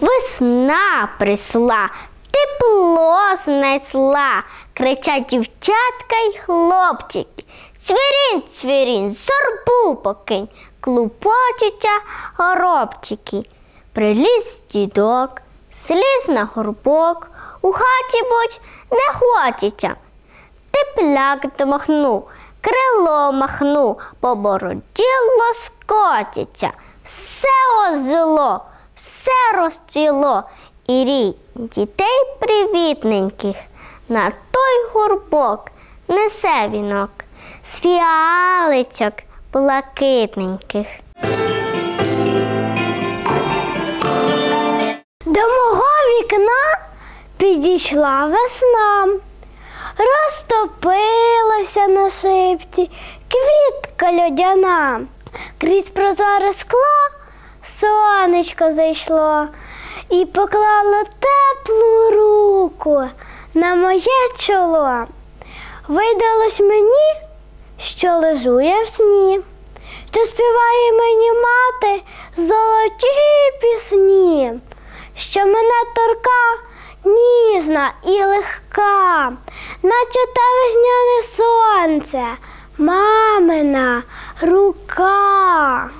Весна прийшла, тепло знесла, кричать дівчатка й хлопчики. Цвірінь, цвірінь, зорбу покинь, клупочуться горобчики. Приліз дідок, сліз на горбок, у хаті будь не хочеться. Тепляк домахнув, крило махнув, по бороді лоскотиться. Все озло, все розцвіло, і рій дітей привітненьких на той горбок несе вінок з фіаличок блакитненьких. До мого вікна підійшла весна, розтопилася на шипці квітка льодяна. Крізь прозоре скло сонечко зайшло і поклало теплу руку на моє чоло. Видалось мені, що лежу я в сні, що співає мені мати золоті пісні, що мене торка ніжна і легка, наче те весняне сонце, мамина рука.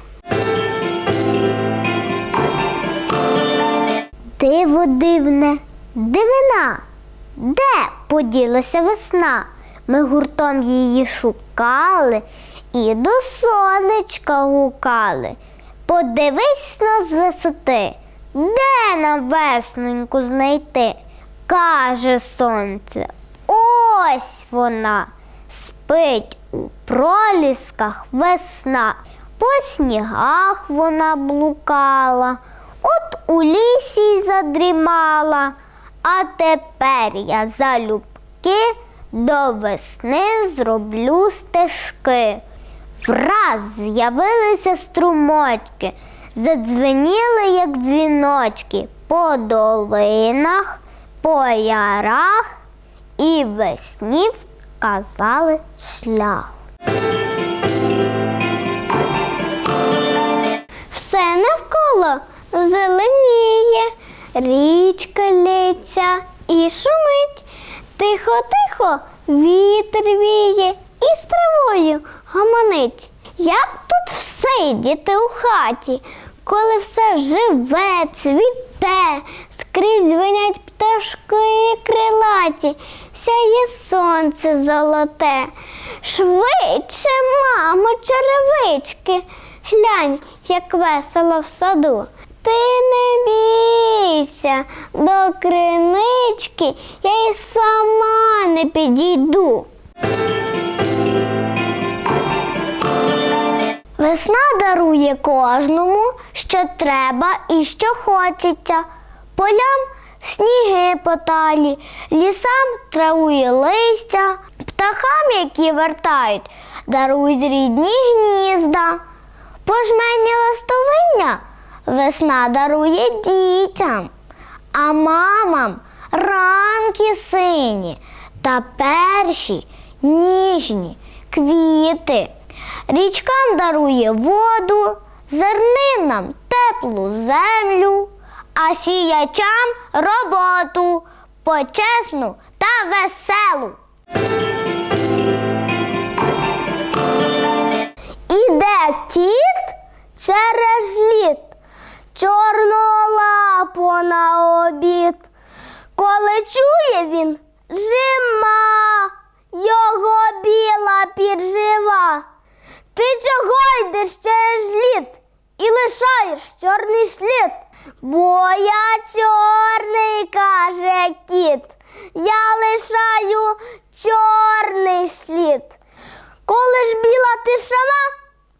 Диво дивне, дивина, де поділася весна? Ми гуртом її шукали і до сонечка гукали. Подивись на з висоти, де нам весненьку знайти? Каже сонце, ось вона. Спить у пролісках весна, по снігах вона блукала, от у лісі задрімала, а тепер я залюбки до весни зроблю стежки. Враз з'явилися струмочки, задзвеніли, як дзвіночки, по долинах, по ярах і весні вказали шлях. Зеленіє, річка лється і шумить. Тихо-тихо вітер віє і з травою гомонить. Як тут всидіти у хаті, коли все живе, цвіте, скрізь звенять пташки крилаті, сяє сонце золоте. Швидше, мамо, черевички, глянь, як весело в саду. Ти не бійся, до кринички я й сама не підійду. Весна дарує кожному, що треба і що хочеться. Полям сніги поталі, лісам травує листя, птахам, які вертають, дарують рідні гнізда. Пожмені ластовиння весна дарує дітям, а мамам ранки сині та перші ніжні квіти. Річкам дарує воду, зернинам теплу землю, а сіячам роботу почесну та веселу. Іде кіт через літ, чорного лапу на обід. Коли чує він жима, його біла піджива. Ти чого йдеш через літ і лишаєш чорний слід? Бо я чорний, каже кіт, я лишаю чорний слід. Коли ж біла тишина,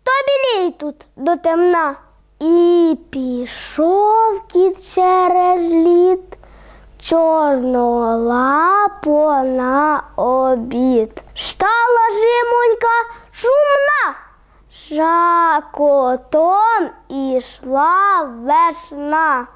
то білій тут до темна. І пішов кіт через лід чорного лапу на обід. Стала жимонька шумна, жакотом ішла весна.